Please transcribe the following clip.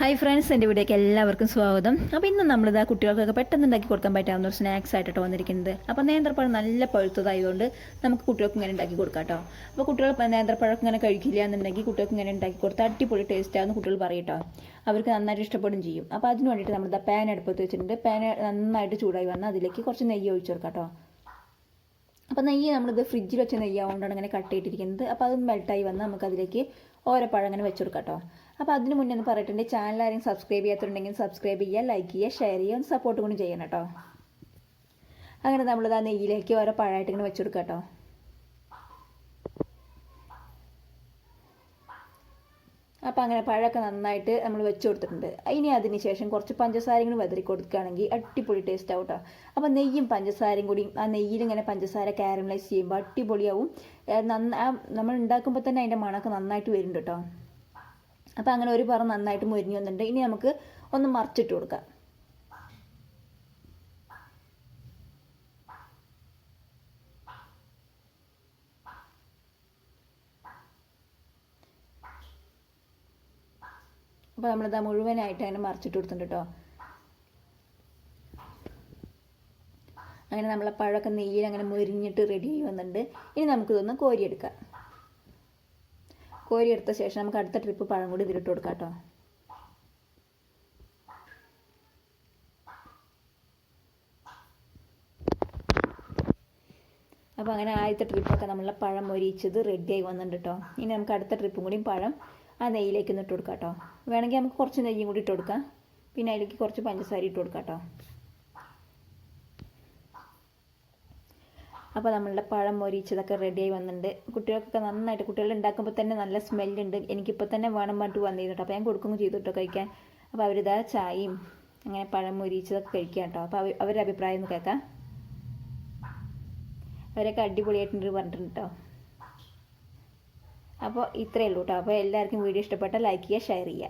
Hi friends എന്റെ വീഡിയോക്ക് എല്ലാവർക്കും സ്വാഗതം. അപ്പോൾ ഇന്ന് നമ്മളിതാ കുട്ടികൾക്കൊക്കെ പെട്ടെന്ന് ഉണ്ടാക്കി കൊടുക്കാൻ പറ്റാവുന്ന ഒരു സ്നാക്സ് ആയിട്ടോ വന്നിരിക്കുന്നത്. അപ്പോൾ നേന്ത്രപ്പഴം നല്ല പഴുത്തതായതുകൊണ്ട് നമുക്ക് കുട്ടികൾക്ക് ഇങ്ങനെ ഉണ്ടാക്കി കൊടുക്കാം കേട്ടോ അപ്പോൾ കുട്ടികൾ നേന്ത്രപ്പഴം ഇങ്ങനെ കഴിക്കില്ല എന്നുണ്ടെങ്കിൽ കുട്ടികൾക്ക് ഇങ്ങനെ ഉണ്ടാക്കി കൊടുത്താൽ അടിപൊളി ടേസ്റ്റാണെന്ന് കുട്ടികൾ പറയട്ടോ അവർക്ക് നന്നായിട്ട് ഇഷ്ടപ്പെടും ചെയ്യും. അപ്പോൾ അതിന് വേണ്ടിയിട്ട് നമ്മളിതാ പാൻ അടുപ്പത്ത് വെച്ചിട്ടുണ്ട്. പാൻ നന്നായിട്ട് ചൂടായി വന്നാൽ അതിലേക്ക് കുറച്ച് നെയ്യ് ഒഴിച്ചു കൊടുക്കാം കേട്ടോ അപ്പോൾ നെയ്യ് നമ്മളിത് ഫ്രിഡ്ജിൽ വെച്ച നെയ്യാവുകൊണ്ടാണ് ഇങ്ങനെ കട്ട് ചെയ്തിരിക്കുന്നത്. അപ്പോൾ അത് മെൽട്ടായി വന്ന് നമുക്കതിലേക്ക് ഓരോ പഴം അങ്ങനെ വെച്ച് കൊടുക്കാം കേട്ടോ അപ്പോൾ അതിന് മുന്നേ ഒന്ന് പറഞ്ഞിട്ടുണ്ട് ചാനൽ ആരെങ്കിലും സബ്സ്ക്രൈബ് ചെയ്യാത്തുണ്ടെങ്കിൽ സബ്സ്ക്രൈബ് ചെയ്യുക ലൈക്ക് ചെയ്യുക ഷെയർ ചെയ്യുക ഒന്ന് സപ്പോർട്ട് കൂടി ചെയ്യണം കേട്ടോ അങ്ങനെ നമ്മളിത് ആ നെയ്യിലേക്ക് ഓരോ പഴമായിട്ട് ഇങ്ങനെ വെച്ച് കൊടുക്കാം കേട്ടോ അപ്പോൾ അങ്ങനെ പഴമൊക്കെ നന്നായിട്ട് നമ്മൾ വെച്ച് കൊടുത്തിട്ടുണ്ട്. ഇനി അതിന് ശേഷം കുറച്ച് പഞ്ചസാരയും കൂടി വെതറി കൊടുക്കുകയാണെങ്കിൽ അടിപൊളി ടേസ്റ്റ് ആവും കേട്ടോ അപ്പോൾ നെയ്യും പഞ്ചസാരയും കൂടി ആ നെയ്യിൽ ഇങ്ങനെ പഞ്ചസാര കാരമലൈസ് ചെയ്യുമ്പോൾ അടിപൊളിയാവും. നന്ന നമ്മൾ ഉണ്ടാക്കുമ്പോൾ തന്നെ അതിന്റെ മണമൊക്കെ നന്നായിട്ട് വരുന്നുണ്ട് കേട്ടോ അപ്പോൾ അങ്ങനെ ഒരു പറ നന്നായിട്ട് മുരിഞ്ഞു വന്നിട്ടുണ്ട്. ഇനി നമുക്ക് ഒന്ന് മറിച്ചിട്ട് കൊടുക്കാം. അപ്പോൾ നമ്മളിത് മുഴുവനായിട്ട് അങ്ങനെ മറിച്ചിട്ട് കൊടുത്തിട്ടുണ്ട് കേട്ടോ അങ്ങനെ നമ്മളെ പഴമൊക്കെ നെയ്യിൽ അങ്ങനെ മുരിഞ്ഞിട്ട് റെഡി ആയി വന്നിട്ടുണ്ട്. ഇനി നമുക്കിതൊന്ന് കോരിയെടുക്കാം. കോരിയെടുത്ത ശേഷം നമുക്ക് അടുത്ത ട്രിപ്പ് പഴം കൂടി ഇതിലിട്ട് കൊടുക്കാം കേട്ടോ അപ്പോൾ അങ്ങനെ ആദ്യത്തെ ട്രിപ്പൊക്കെ നമ്മളെ പഴം മൊരിച്ചത് റെഡിയായി വന്നിട്ടുണ്ട് കേട്ടോ ഇനി നമുക്ക് അടുത്ത ട്രിപ്പും കൂടി പഴം ആ നെയ്യിലേക്ക് ഒന്ന് ഇട്ട് കൊടുക്കാം കേട്ടോ. വേണമെങ്കിൽ നമുക്ക് കുറച്ച് നെയ്യും കൂടി ഇട്ട് കൊടുക്കാം. പിന്നെ അതിലേക്ക് കുറച്ച് പഞ്ചസാര ഇട്ട് കൊടുക്കാം കേട്ടോ. അപ്പോൾ നമ്മളുടെ പഴം മൊരിച്ചതൊക്കെ റെഡിയായി വന്നിട്ടുണ്ട്. കുട്ടികൾക്കൊക്കെ നന്നായിട്ട് കുട്ടികൾ ഉണ്ടാക്കുമ്പോൾ തന്നെ നല്ല സ്മെല്ലുണ്ട് എനിക്കിപ്പോൾ തന്നെ വേണം പറഞ്ഞിട്ട് വന്നിരുന്നു അപ്പോൾ ഞാൻ കൊടുക്കുകയും ചെയ്തു കേട്ടോ കഴിക്കാൻ. അപ്പോൾ അവരിതാ ചായയും അങ്ങനെ പഴം മൊരിച്ചതൊക്കെ കഴിക്കാം കേട്ടോ. അപ്പോൾ അവരുടെ അഭിപ്രായം ഒന്ന് കേൾക്കാം. അവരൊക്കെ അടിപൊളിയായിട്ടുണ്ട് പറഞ്ഞിട്ടുണ്ട് കേട്ടോ. അപ്പോൾ ഇത്രയേ ഉള്ളൂ കേട്ടോ. അപ്പോൾ എല്ലാവർക്കും വീഡിയോ ഇഷ്ടപ്പെട്ടാൽ ലൈക്ക് ചെയ്യുക ഷെയർ ചെയ്യുക.